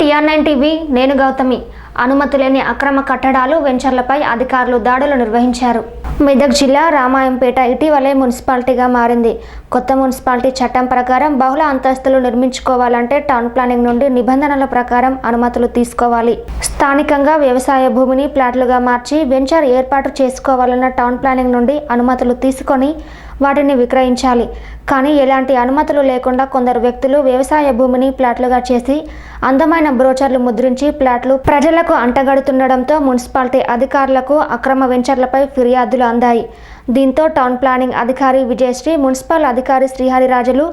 TR nine TV. నేను గౌతమి. అనుమతి లేని అక్రమ కట్టడాలు వెంచర్లపై అధికారులు దాడులు నిర్వహించారు. మెదక్ జిల్లా రామాయంపేట ఇటీవలే మున్సిపాలిటీగా మారింది. కొత్త మున్సిపాలిటీ చట్టం ప్రకారం బహుళ అంతస్తులు నిర్మించుకోవాలంటే టౌన్ ప్లానింగ్ నుండి నిబంధనల ప్రకారం అనుమతులు తీసుకోవాలి. స్థానికంగా వ్యవసాయ భూమిని ప్లాట్లుగా మార్చి వెంచర్ ఏర్పాటు చేసుకోవాలన్న టౌన్ ప్లానింగ్ నుండి అనుమతులు తీసుకొని వాటిని విక్రయించాలి. కానీ ఎలాంటి అనుమతులు లేకుండా కొందరు వ్యక్తులు వ్యవసాయ భూమిని ప్లాట్లుగా చేసి అందమైన బ్రోచర్లు ముద్రించి ప్లాట్లు ప్రజలకు అంటగడుతుండడంతో మున్సిపాలిటీ అధికారులకు అక్రమ వెంచర్లపై ఫిర్యాదులు అందాయి. దీంతో టౌన్ ప్లానింగ్ అధికారి విజయశ్రీ మున్సిపల్ అధికారి శ్రీహరిరాజులు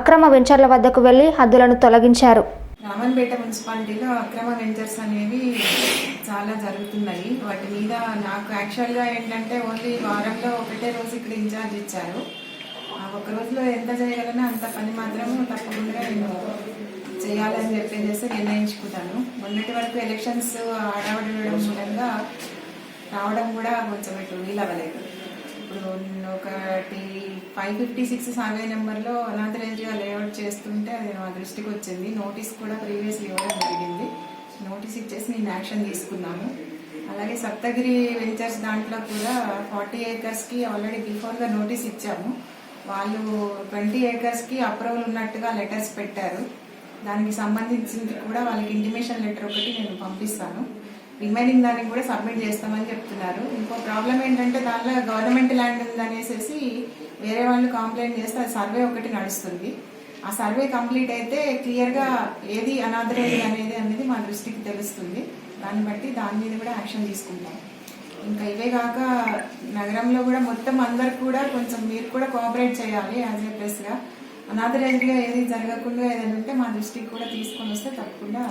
అక్రమ వెంచర్ల వద్దకు వెళ్ళి హద్దులను తొలగించారు. రామన్పేట మున్సిపాలిటీలో అక్రమ వెంచర్స్ అనేవి చాలా జరుగుతున్నాయి. వాటి మీద నాకు యాక్చువల్గా ఏంటంటే ఓన్లీ వారంలో ఒకటే రోజు ఇక్కడ ఇన్ఛార్జ్ ఇచ్చారు. ఆ ఒక రోజులో ఎంత చేయగలనో అంత పని మాత్రం తప్పకుండా నేను చేయాలని చెప్పేసి నిర్ణయించుకున్నాను మొన్నటి వరకు ఎలక్షన్స్ ఆడవడం మూలంగా రావడం కూడా కొంచెం ఇటు వీలవ్వలేదు. ఇప్పుడు ఒకటి ఫైవ్ ఫిఫ్టీ సిక్స్ సర్వే నెంబర్లో అనాథరేజ్గా లేఅవుట్ చేస్తుంటే అది నా దృష్టికి వచ్చింది. నోటీస్ కూడా ప్రీవియస్ ఇవ్వడం జరిగింది. నోటీస్ ఇచ్చేసి నేను యాక్షన్ తీసుకున్నాను. అలాగే సప్తగిరి వెంచర్స్ దాంట్లో కూడా ఫార్టీ ఏకర్స్కి ఆల్రెడీ బిఫోర్గా నోటీస్ ఇచ్చాము. వాళ్ళు ట్వంటీ ఏకర్స్కి అప్రూవల్ ఉన్నట్టుగా లెటర్స్ పెట్టారు. దానికి సంబంధించింది కూడా వాళ్ళకి ఇంటిమేషన్ లెటర్ ఒకటి నేను పంపిస్తాను. రిమైనింగ్ దానికి కూడా సబ్మిట్ చేస్తామని చెప్తున్నారు. ఇంకో ప్రాబ్లం ఏంటంటే దానిలో గవర్నమెంట్ ల్యాండ్ ఉందనేసి వేరే వాళ్ళు కంప్లైంట్ చేస్తే అది సర్వే ఒకటి నడుస్తుంది. ఆ సర్వే కంప్లీట్ అయితే క్లియర్గా ఏది అనాథరైజ్ అనేది అనేది మా దృష్టికి తెలుస్తుంది. దాన్ని బట్టి దాని మీద కూడా యాక్షన్ తీసుకుంటాం. ఇంకా ఇవే కాక నగరంలో కూడా మొత్తం అందరు కూడా కొంచెం మీరు కూడా కోఆపరేట్ చేయాలి యాజ్ ఏ ప్రెస్గా అనాథరైజ్గా ఏది జరగకుండా ఏదైనా ఉంటే మా దృష్టికి కూడా తీసుకొని వస్తే తప్పకుండా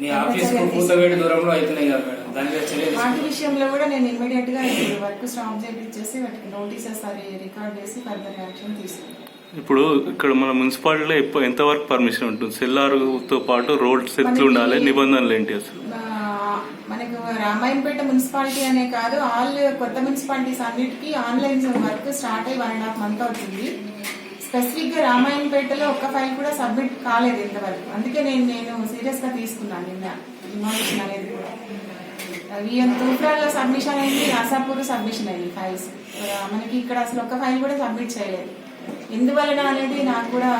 మీ ఆఫీస్కు కూతవేడి దూరంలో అవుతున్నాయి కదా మేడం. దాని మీద చర్య వాటి. విషయంలో కూడా నేను ఇమ్మీడియట్గా వర్క్ స్టాప్ చేయించేసి వాటికి నోటీసెస్ అది రికార్డ్ చేసి ఫర్దర్ యాక్షన్ తీసుకుంటాను ఇప్పుడు ఇక్కడ మన మున్సిపాలిటీలో ఎప్ప- ఎంతవరకు పర్మిషన్ ఉంటుంది? సెల్లార్తో పాటు రోడ్స్ ఎట్లు ఉండాలి నిబంధనలు ఏంటి అసలు? మనకు రామాయంపేట మున్సిపాలిటీ అనే కాదు ఆల్ కొత్త మున్సిపాలిటీస్ అన్నిటికీ ఆన్లైన్ వర్క్ స్టార్ట్ అయ్యి వన్ అండ్ హాఫ్ మంత్ అవుతుంది. స్పెసిఫిక్గా ఒక్క ఫైల్ కూడా సబ్మిట్ కాలేదు ఇంతవరకు. అందుకే నేను నేను సీరియస్గా తీసుకున్నాను నిన్న డిమాలిషన్ అనేది కూడా. ఈవెన్ తూప్రాల్లో సబ్మిషన్ అయింది ఆసాపూర్ సబ్మిషన్ అయింది ఫైల్స్. మనకి ఇక్కడ అసలు ఒక్క ఫైల్ కూడా సబ్మిట్ చేయలేదు. ఎందువలన అనేది నాకు కూడా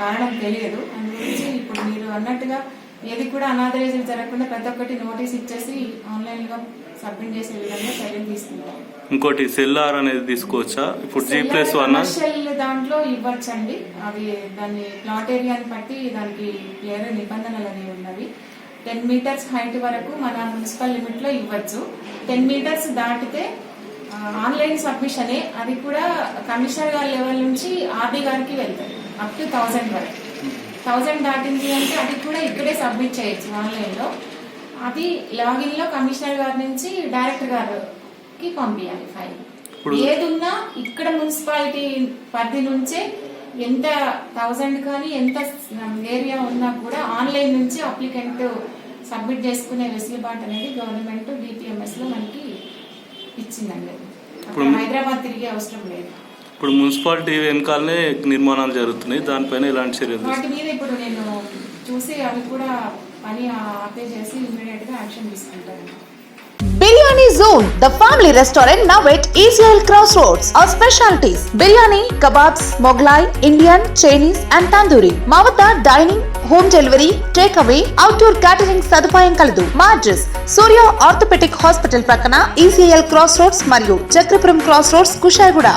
కారణం తెలియదు. అందు గురించి ఇప్పుడు మీరు అన్నట్టుగా ఏది కూడా అనాథరైజ్ జరగకుండా ప్రతి ఒక్కటి నోటీస్ ఇచ్చేసి ఆన్లైన్గా సబ్మిట్ చేసే విధంగా చర్యలు తీసుకుంటాం ఇంకోటి సెల్లార్ అనేది తీసుకోవచ్చా? ఇప్పుడు జీ ప్లస్ వన్ కమర్షియల్ దాంట్లో ఇవ్వచ్చండి. అవి దాన్ని ప్లాట్ ఏరియాని బట్టి దానికి క్లియర్ నిబంధనలు అనేవి ఉన్నవి. టెన్ మీటర్స్ హైట్ వరకు మన మున్సిపల్ లిమిట్లో ఇవ్వచ్చు. టెన్ మీటర్స్ దాటితే ఆన్లైన్ సబ్మిషనే. అది కూడా కమిషనర్ గారి లెవెల్ నుంచి ఆర్డీ గారికి వెళ్తాయి. అప్ టు థౌసండ్ వరకు. థౌసండ్ దాటింది అంటే అది కూడా ఇక్కడే సబ్మిట్ చేయొచ్చు ఆన్లైన్లో అది లాగిన్లో కమిషనర్ గారి నుంచి డైరెక్టర్ గారికి పంపించాలి ఫైల్. ఏదున్నా ఇక్కడ మున్సిపాలిటీ పరిధి నుంచే ఎంత థౌసండ్ కానీ ఎంత ఏరియా ఉన్నా కూడా ఆన్లైన్ నుంచి అప్లికెంట్ సబ్మిట్ చేసుకునే వెసులుబాటు అనేది గవర్నమెంట్ డిపిఎంఎస్లో మనకి ఇచ్చిందండి. హైదరాబాద్ తిరిగే అవసరం లేదు. ఇప్పుడు మున్సిపాలిటీ వెనకాలనే నిర్మాణాలు జరుగుతున్నాయి. దానిపైన ఎలాంటి చర్యలు? వాటి మీద ఇప్పుడు నేను చూసి అవి కూడా పని ఆపే చేసి ఇమీడియట్గా యాక్షన్ తీసుకుంటాను. Biryani zone the family restaurant now at ECL cross roads our specialities. Biryani kebabs Mughlai Indian Chinese and tandoori. మా వద్ద dining home delivery take away outdoor catering సదుపాయం కలదు. మా అడ్రస్ సూర్య ఆర్థోపెటిక్ హాస్పిటల్ ప్రక్కన ఈసీఎల్ క్రాస్ రోడ్స్ మరియు Chakrapuram cross roads Kushaiguda.